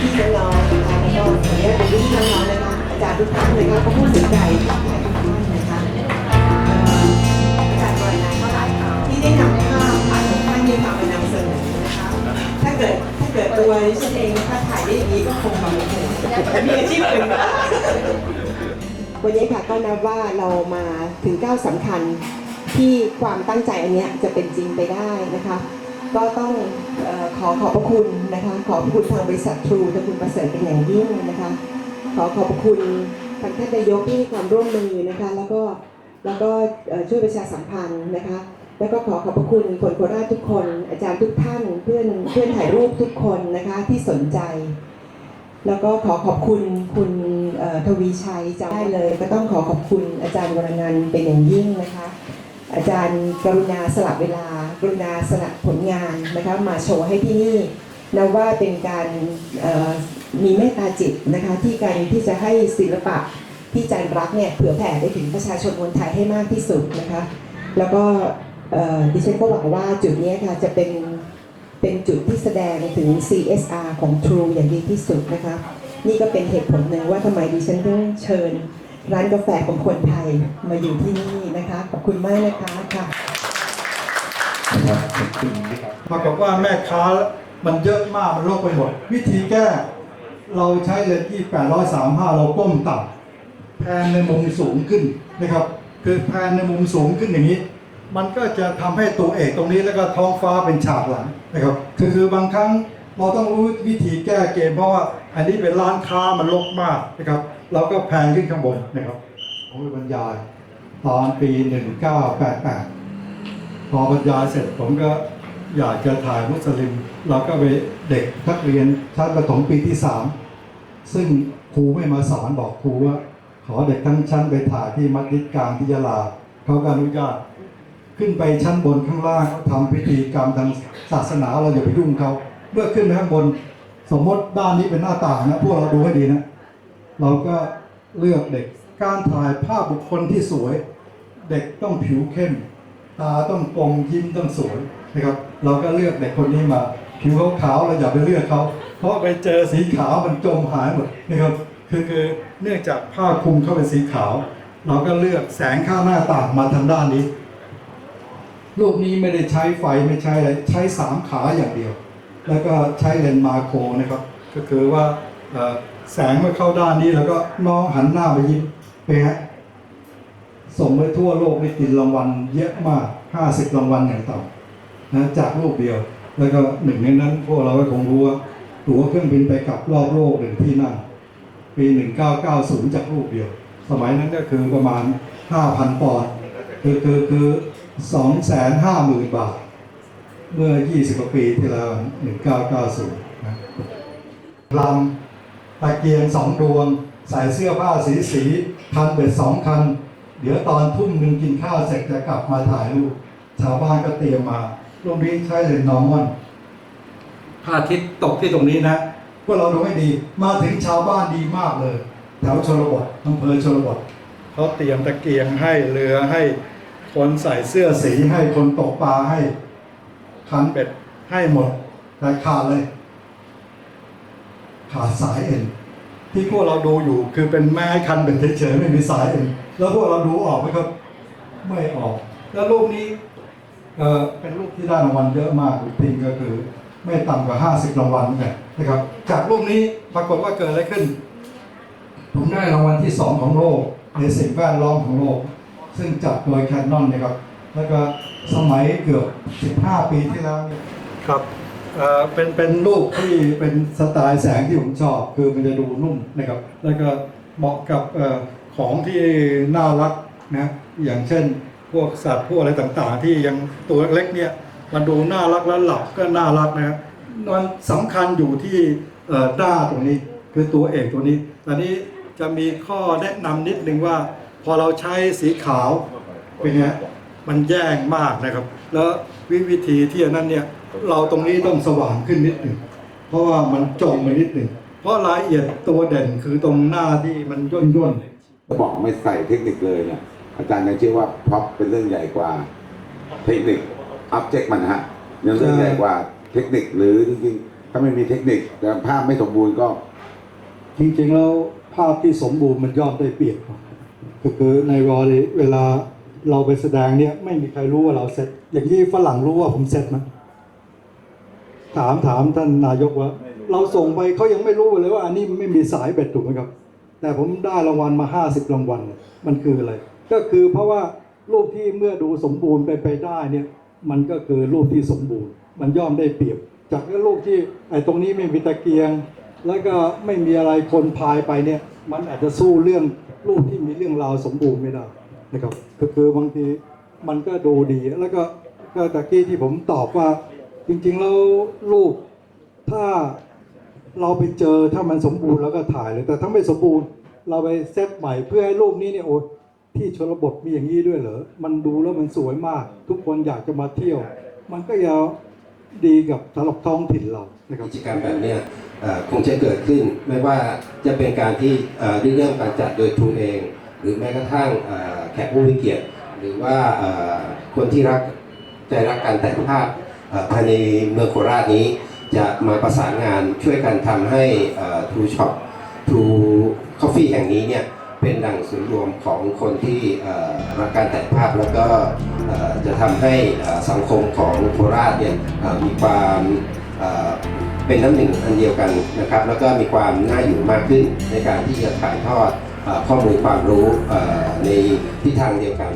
พี่ๆน้องๆนะคะแล้วก็ขออนุญาตเป็นพี่ๆน้องๆนะคะอาจารย์ทุกท่านนะคะก็ผู้สนใจทุกท่านนะคะเอ่ออาจารย์บอยนะที่ได้นำภาพถ่ายของท่านนี้มามานำเสนอนะคะถ้าเกิดถ้าเกิดตัวดิฉันเองถ้าถ่ายได้อย่างนี้ก็คงแบบมีอาชีพอื่นนะวันนี้ค่ะก็นับว่าเรามาถึงก้าวสำคัญที่ความตั้งใจอันเนี้ยจะเป็นจริงไปได้นะคะ ก็ต้องอขอขอบพระคุณนะคะ ขอบคุณทางบริษัททรูทางคุณประเสริฐเป็นอย่างยิ่งนะคะ ขอขอบคุณทางท่านนายกที่ความร่วมมือนะคะ แล้วก็แล้วก็ช่วยประชาสัมพันธ์นะคะ แล้วก็ขอขอบพระคุณคนโคราชทุกคน อาจารย์ทุกท่านเพื่อนเพื่อนถ่ายรูปทุกคนนะคะที่สนใจ แล้วก็ขอขอบคุณคุณทวีชัยจำได้เลย ก็ต้องขอขอบคุณอาจารย์วรนันเป็นอย่างยิ่งนะคะ อาจารย์กรุณาสลับเวลา กรุณาสละผลงานนะคะมาโชว์ให้ที่นี่นะว่าเป็นการมีเมตตาจิตนะคะที่การที่จะให้ศิลปะที่จารย์รักเนี่ยเผื่อแผ่ไปถึงประชาชนคนไทยให้มากที่สุดนะคะแล้วก็ดิฉันก็หวังว่าจุดนี้ค่ะจะเป็นเป็นจุดที่แสดงถึง CSR ของ True อย่างดีที่สุดนะคะนี่ก็เป็นเหตุผลหนึ่งว่าทำไมดิฉันต้องเชิญ ร้านกาแฟของคนไทยมาอยู่ที่นี่นะคะ ขอบคุณมากนะคะค่ะ ปรากฏว่าแม่ค้ามันเยอะมากมันโลกไปหมด วิธีแก้ เราใช้เลนส์ที่835เราก้มต่ำแพนในมุมสูงขึ้นนะครับ คือแพนในมุมสูงขึ้นอย่างนี้ มันก็จะทำให้ตัวเอกตรงนี้แล้วก็ท้องฟ้าเป็นฉากหลังนะครับคือคือบางครั้งเราต้องรู้วิธีแก้เกมเพราะว่าอันนี้เป็นร้านค้ามันรกมากนะครับ เราก็แพนขึ้นข้างบนนะครับผมไปบรรยายตอนปี 1988 พอบรรยายเสร็จผมก็อยากจะถ่ายมุสลิม เราก็ไปเด็กนักเรียนชั้นประถมปีที่สามซึ่งครูไม่มาสอนบอกครูว่า ขอเด็กทั้งชั้นไปถ่ายที่มัสยิดกลางที่ยะลาเขาก็อนุญาต ขึ้นไปชั้นบนข้างล่างเขาทำพิธีกรรมทางศาสนาเราอย่าไปยุ่งเขาเมื่อขึ้นไปข้างบน สมมติด้านนี้เป็นหน้าต่างนะพวกเราดูให้ดีนะ เราก็เลือกเด็กการถ่ายภาพบุคคลที่สวย เด็กต้องผิวเข้ม ตาต้องกลมยิ้มต้องสวยนะครับ เราก็เลือกเด็กคนนี้มา ผิวเขาขาวเราอย่าไปเลือกเขาเพราะไปเจอสีขาวมันจมหายหมดนะครับคือคือเนื่องจากผ้าคลุมเขาเป็นสีขาว เราก็เลือกแสงข้างหน้าต่างมาทางด้านนี้รูปนี้ไม่ได้ใช้ไฟไม่ใช้อะไรใช้สามขาอย่างเดียว แล้วก็ใช้เลนมาโครนะครับ ก็คือว่าแสงมาเข้าด้านนี้แล้วก็น้องหันหน้าไปยิ้มเป็นไง ส่งไปทั่วโลกได้กินรางวัลเยอะมาก50รางวัลอย่างต่ำนะจากรูปเดียว แล้วก็หนึ่งในนั้นพวกเราก็คงรู้ว่าตั๋วเครื่องบินไปกลับรอบโลกหนึ่งที่นั่งปี1990จากรูปเดียว สมัยนั้นก็คือประมาณ5,000ปอนด์คือคือคือ250,000บาท เมื่อ20กว่าปีที่แล้ว1990นะลำตะเกียงสองดวง ใส่เสื้อผ้าสีสี คันเบ็ดสองคัน เดี๋ยวตอนทุ่มหนึ่งกินข้าวเสร็จจะกลับมาถ่ายรูปชาวบ้านก็เตรียมมาโรงนี้ใช้เลนส์นอร์มอนพระอาทิตย์ตกที่ตรงนี้นะพวกเราดูให้ดี มาถึงชาวบ้านดีมากเลยแถวชนบทอำเภอชนบทเขาเตรียมตะเกียงให้เรือให้ คนใส่เสื้อสีให้คนตกปลาให้คันเป็ดให้หมดแต่ขาดเลย ขาดสายเอ็น ที่พวกเราดูอยู่คือเป็นแม่คันเป็ดเฉยๆไม่มีสายเอ็นแล้วพวกเราดูออกไหมครับ ไม่ออก แล้วรูปนี้เออเป็นรูปที่ได้รางวัลเยอะมากจริงก็คือ ไม่ต่ำกว่า 50รางวัลเนี่ยนะครับ จากรูปนี้ปรากฏว่าเกิดอะไรขึ้น ผมได้รางวัลที่สองของโลกในสิ่งแวดล้อมของโลก ซึ่งจัดโดยแคนนอนนะครับ แล้วก็สมัยเกือบ 15 ปีที่แล้วเนี่ยครับ เอ่อเป็นเป็นรูปที่เป็นสไตล์แสงที่ผมชอบ คือมันจะดูนุ่มนะครับ แล้วก็เหมาะกับเอ่อของที่น่ารักนะอย่างเช่นพวกสัตว์พวกอะไรต่างๆ ที่ยังตัวเล็กๆเนี่ยมันดูน่ารักแล้วหลับก็น่ารักนะมันสำคัญอยู่ที่เอ่อด้าตรงนี้คือตัวเอกตัวนี้อันนี้จะมีข้อแนะนำนิดนึงว่า พอเราใช้สีขาวเป็นไงมันแย่งมากนะครับ แล้ววิธีที่นนั้นเนี่ย เราตรงนี้ต้องสว่างขึ้นนิดหนึ่งเพราะว่ามันจมไปนิดหนึ่งเพราะรายละเอียดตัวเด่นคือตรงหน้าที่มันย่นย่นๆบอกไม่ใส่เทคนิคเลยเนี่ยอาจารย์ยังเชื่อว่าพร็อพเป็นเรื่องใหญ่กว่า เทคนิค object มันฮะยังเรื่องใหญ่กว่าเทคนิคหรือจริงๆถ้าไม่มีเทคนิคแต่ภาพไม่สมบูรณ์ก็ จริงๆแล้วภาพที่สมบูรณ์มันย่อมได้เปรียบครับก็คือในรอเลยเวลาเราไปแสดงเนี่ยไม่มีใครรู้ว่าเราเสร็จ อย่างที่ฝรั่งรู้ว่าผมเสร็จนะ ถามถามท่านนายกว่า เราส่งไปเขายังไม่รู้เลยว่าอันนี้ไม่มีสายเบ็ดถูกไหมครับ แต่ผมได้รางวัลมาห้าสิบรางวัลมันคืออะไร ก็คือเพราะว่ารูปที่เมื่อดูสมบูรณ์ไปไปได้เนี่ยมันก็คือรูปที่สมบูรณ์ มันย่อมได้เปรียบ จากรูปที่ไอ้ตรงนี้ไม่มีตะเกียง แล้วก็ไม่มีอะไรคนพายไปเนี่ยมันอาจจะสู้เรื่องรูปที่มีเรื่องราวสมบูรณ์ไม่ได้นะครับก็คือบางทีมันก็ดูดีแล้วก็ก็ตะกี้ที่ผมตอบว่า จริงๆแล้วรูปถ้าเราไปเจอถ้ามันสมบูรณ์แล้วก็ถ่ายเลย แต่ถ้าไม่สมบูรณ์ เราไปเซตใหม่เพื่อให้รูปนี้เนี่ยโอ้ที่ชนบทมีอย่างนี้ด้วยเหรอ มันดูแล้วมันสวยมาก ทุกคนอยากจะมาเที่ยว มันก็ยังดีกับสำหรับท้องถิ่นเรานะครับกิจกรรมแบบนี้คงจะเกิดขึ้น ไม่ว่าจะเป็นการที่เอ่อเรื่องการจัดโดยทูเอง หรือแม้กระทั่งแขกผู้มีเกียรติ หรือว่าคนที่รักใจรักการแต่งภาพ ภายในเมืองโคราชนี้จะมาประสานงานช่วยกันทำให้ทูช็อปทูคอฟฟี่แห่งนี้เนี่ยเป็นดั่งศูนย์รวมของคนที่รักการแต่งภาพแล้วก็จะทำให้สังคมของโคราชเนี่ยมีความเป็นน้ำหนึ่งอันเดียวกันนะครับ แล้วก็มีความน่าอยู่มากขึ้นในการที่จะถ่ายทอดข้อมูลความรู้ในทิศทางเดียวกัน